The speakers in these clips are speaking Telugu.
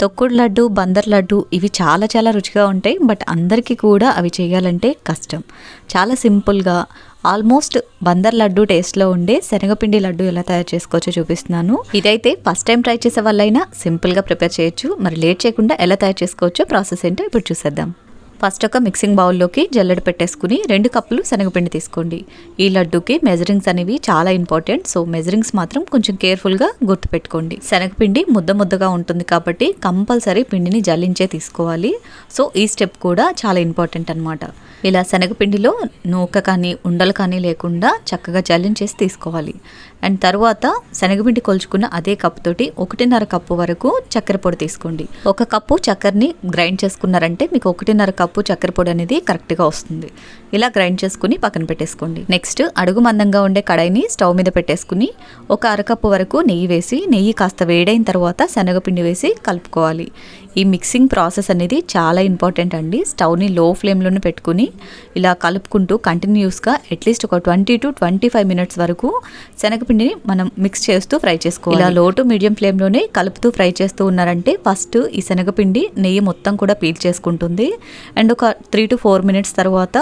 తొక్కుడు లడ్డు బందర్ లడ్డు ఇవి చాలా చాలా రుచిగా ఉంటాయి. బట్ అందరికీ కూడా అవి చేయాలంటే కష్టం. చాలా సింపుల్గా ఆల్మోస్ట్ బందర్ లడ్డు టేస్ట్లో ఉండే శనగపిండి లడ్డు ఎలా తయారు చేసుకోవచ్చో చూపిస్తున్నాను. ఇదైతే ఫస్ట్ టైం ట్రై చేసే వాళ్ళైనా సింపుల్గా ప్రిపేర్ చేయొచ్చు. మరి లేట్ చేయకుండా ఎలా తయారు చేసుకోవచ్చో ప్రాసెస్ ఏంటో ఇప్పుడు చూసేద్దాం. ఫస్ట్ ఒక మిక్సింగ్ బౌల్లోకి జల్లెడ పెట్టేసుకుని రెండు కప్పులు శనగపిండి తీసుకోండి. ఈ లడ్డూకి మెజరింగ్స్ అనేవి చాలా ఇంపార్టెంట్ సో మెజరింగ్స్ మాత్రం కొంచెం కేర్ఫుల్గా గుర్తుపెట్టుకోండి. శనగపిండి ముద్ద ముద్దగా ఉంటుంది కాబట్టి కంపల్సరీ పిండిని జల్లించే తీసుకోవాలి. సో ఈ స్టెప్ కూడా చాలా ఇంపార్టెంట్ అనమాట ఇలా శనగపిండిలో నూక కానీ ఉండలు కానీ లేకుండా చక్కగా జల్లించేసి తీసుకోవాలి. అండ్ తర్వాత శనగపిండి కొలుచుకున్న అదే కప్పుతోటి ఒకటిన్నర కప్పు వరకు చక్కెర పొడి తీసుకోండి. ఒక కప్పు చక్కెరని గ్రైండ్ చేసుకున్నారంటే మీకు ఒకటిన్నర కప్పు చక్కెర పొడి అనేది కరెక్ట్గా వస్తుంది. ఇలా గ్రైండ్ చేసుకుని పక్కన పెట్టేసుకోండి. నెక్స్ట్ అడుగు మందంగా ఉండే కడాయిని స్టవ్ మీద పెట్టేసుకుని ఒక అరకప్పు వరకు నెయ్యి వేసి నెయ్యి కాస్త వేడైన తర్వాత శనగపిండి వేసి కలుపుకోవాలి. ఈ మిక్సింగ్ ప్రాసెస్ అనేది చాలా ఇంపార్టెంట్ అండి. స్టవ్ని లో ఫ్లేమ్లోనే పెట్టుకుని ఇలా కలుపుకుంటూ కంటిన్యూస్గా అట్లీస్ట్ ఒక twenty two twenty five minutes వరకు శనగపిండిని మనం మిక్స్ చేస్తూ ఫ్రై చేసుకోవాలి. ఇలా లో టు మీడియం ఫ్లేమ్లోనే కలుపుతూ ఫ్రై చేస్తూ ఉన్నారంటే ఫస్ట్ ఈ శనగపిండి నెయ్యి మొత్తం కూడా పీల్ చేసుకుంటుంది. అండ్ ఒక త్రీ టు ఫోర్ మినిట్స్ తర్వాత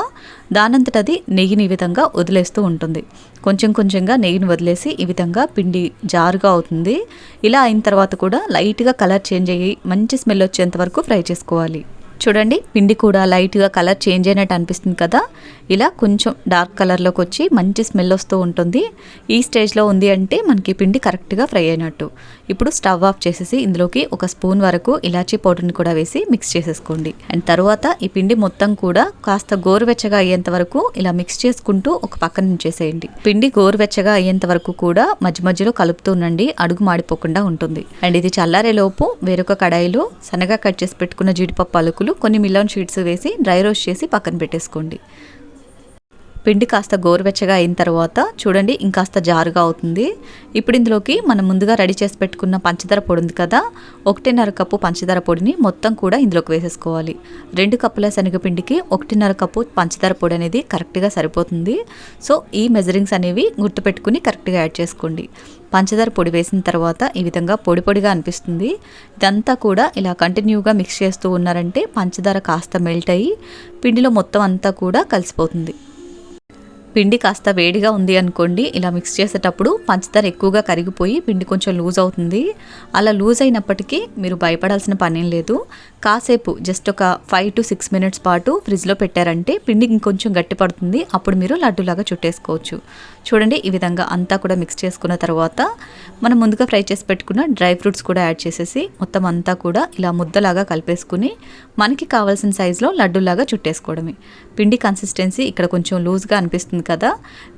దానంతట అది నెయ్యిని ఈ విధంగా వదిలేస్తూ ఉంటుంది. కొంచెం కొంచెంగా నెయ్యిని వదిలేసి ఈ విధంగా పిండి జారుగా అవుతుంది. ఇలా అయిన తర్వాత కూడా లైట్గా కలర్ చేంజ్ అయ్యి మంచి స్మెల్ వచ్చేంత వరకు ఫ్రై చేసుకోవాలి. చూడండి పిండి కూడా లైట్గా కలర్ చేంజ్ అయినట్టు అనిపిస్తుంది కదా? ఇలా కొంచెం డార్క్ కలర్లోకి వచ్చి మంచి స్మెల్ వస్తూ ఉంటుంది. ఈ స్టేజ్లో ఉంది అంటే మనకి పిండి కరెక్ట్గా ఫ్రై అయినట్టు. ఇప్పుడు స్టవ్ ఆఫ్ చేసేసి ఇందులోకి ఒక స్పూన్ వరకు ఇలాచీ పౌడర్ని కూడా వేసి మిక్స్ చేసేసుకోండి. అండ్ తర్వాత ఈ పిండి మొత్తం కూడా కాస్త గోరువెచ్చగా అయ్యేంత వరకు ఇలా మిక్స్ చేసుకుంటూ ఒక పక్కన ఉంచేసేయండి. పిండి గోరువెచ్చగా అయ్యేంత వరకు కూడా మధ్య మధ్యలో కలుపుతూ ఉండండి అడుగు మాడిపోకుండా ఉంటుంది. అండ్ ఇది చల్లారేలోపు వేరొక కడాయిలో సన్నగా కట్ చేసి పెట్టుకున్న జీడిపప్పు అలుకులు కొన్ని మిలోన్ షీట్స్ వేసి డ్రై రోస్ట్ చేసి పక్కన పెట్టేసుకోండి. పిండి కాస్త గోరువెచ్చగా అయిన తర్వాత చూడండి ఇంకాస్త జారుగా అవుతుంది. ఇప్పుడు ఇందులోకి మనం ముందుగా రెడీ చేసి పెట్టుకున్న పంచదార పొడి ఉంది కదా ఒకటిన్నర కప్పు పంచదార పొడిని మొత్తం కూడా ఇందులోకి వేసేసుకోవాలి. రెండు కప్పుల శనగపిండికి ఒకటిన్నర కప్పు పంచదార పొడి అనేది కరెక్ట్గా సరిపోతుంది. సో ఈ మెజరింగ్స్ అనేవి గుర్తుపెట్టుకుని కరెక్ట్గా యాడ్ చేసుకోండి. పంచదార పొడి వేసిన తర్వాత ఈ విధంగా పొడి పొడిగా అనిపిస్తుంది. ఇదంతా కూడా ఇలా కంటిన్యూగా మిక్స్ చేస్తూ ఉన్నారంటే పంచదార కాస్త మెల్ట్ అయ్యి పిండిలో మొత్తం అంతా కూడా కలిసిపోతుంది. పిండి కాస్త వేడిగా ఉంది అనుకోండి ఇలా మిక్స్ చేసేటప్పుడు పంచదార ఎక్కువగా కరిగిపోయి పిండి కొంచెం లూజ్ అవుతుంది. అలా లూజ్ అయినప్పటికీ మీరు భయపడాల్సిన పనేం లేదు. కాసేపు జస్ట్ ఒక ఫైవ్ టు సిక్స్ మినిట్స్ పాటు ఫ్రిడ్జ్లో పెట్టారంటే పిండి ఇంకొంచెం గట్టి పడుతుంది. అప్పుడు మీరు లడ్డూలాగా చుట్టేసుకోవచ్చు. చూడండి ఈ విధంగా అంతా కూడా మిక్స్ చేసుకున్న తర్వాత మనం ముందుగా ఫ్రై చేసి పెట్టుకున్న డ్రై ఫ్రూట్స్ కూడా యాడ్ చేసేసి మొత్తం అంతా కూడా ఇలా ముద్దలాగా కలిపేసుకుని మనకి కావాల్సిన సైజులో లడ్డూలాగా చుట్టేసుకోవడమే. పిండి కన్సిస్టెన్సీ ఇక్కడ కొంచెం లూజ్గా అనిపిస్తుంది కదా?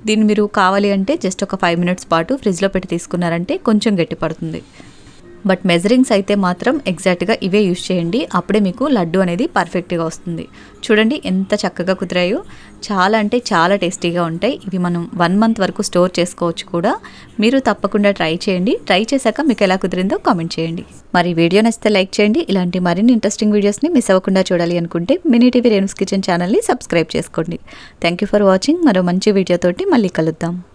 దీన్ని మీరు కావాలి అంటే జస్ట్ ఒక ఫైవ్ మినిట్స్ పాటు ఫ్రిడ్జ్లో పెట్టి తీసుకున్నారంటే కొంచెం గట్టి పడుతుంది బట్ మెజరింగ్స్ అయితే మాత్రం ఎగ్జాక్ట్గా ఇవే యూస్ చేయండి. అప్పుడే మీకు లడ్డు అనేది పర్ఫెక్ట్గా వస్తుంది. చూడండి ఎంత చక్కగా కుదిరాయో. చాలా అంటే చాలా టేస్టీగా ఉంటాయి. ఇవి మనం వన్ మంత్ వరకు స్టోర్ చేసుకోవచ్చు కూడా. మీరు తప్పకుండా ట్రై చేయండి. ట్రై చేశాక మీకు ఎలా కుదిరిందో కామెంట్ చేయండి. మరి వీడియో నచ్చితే లైక్ చేయండి. ఇలాంటి మరిన్ని ఇంట్రెస్టింగ్ వీడియోస్ని మిస్ అవ్వకుండా చూడాలి అనుకుంటే మినీ టీవీ రేణుస్ కిచెన్ ఛానల్ని సబ్స్క్రైబ్ చేసుకోండి. Thank you for watching. మరో మంచి వీడియోతోటి మళ్ళీ కలుద్దాం.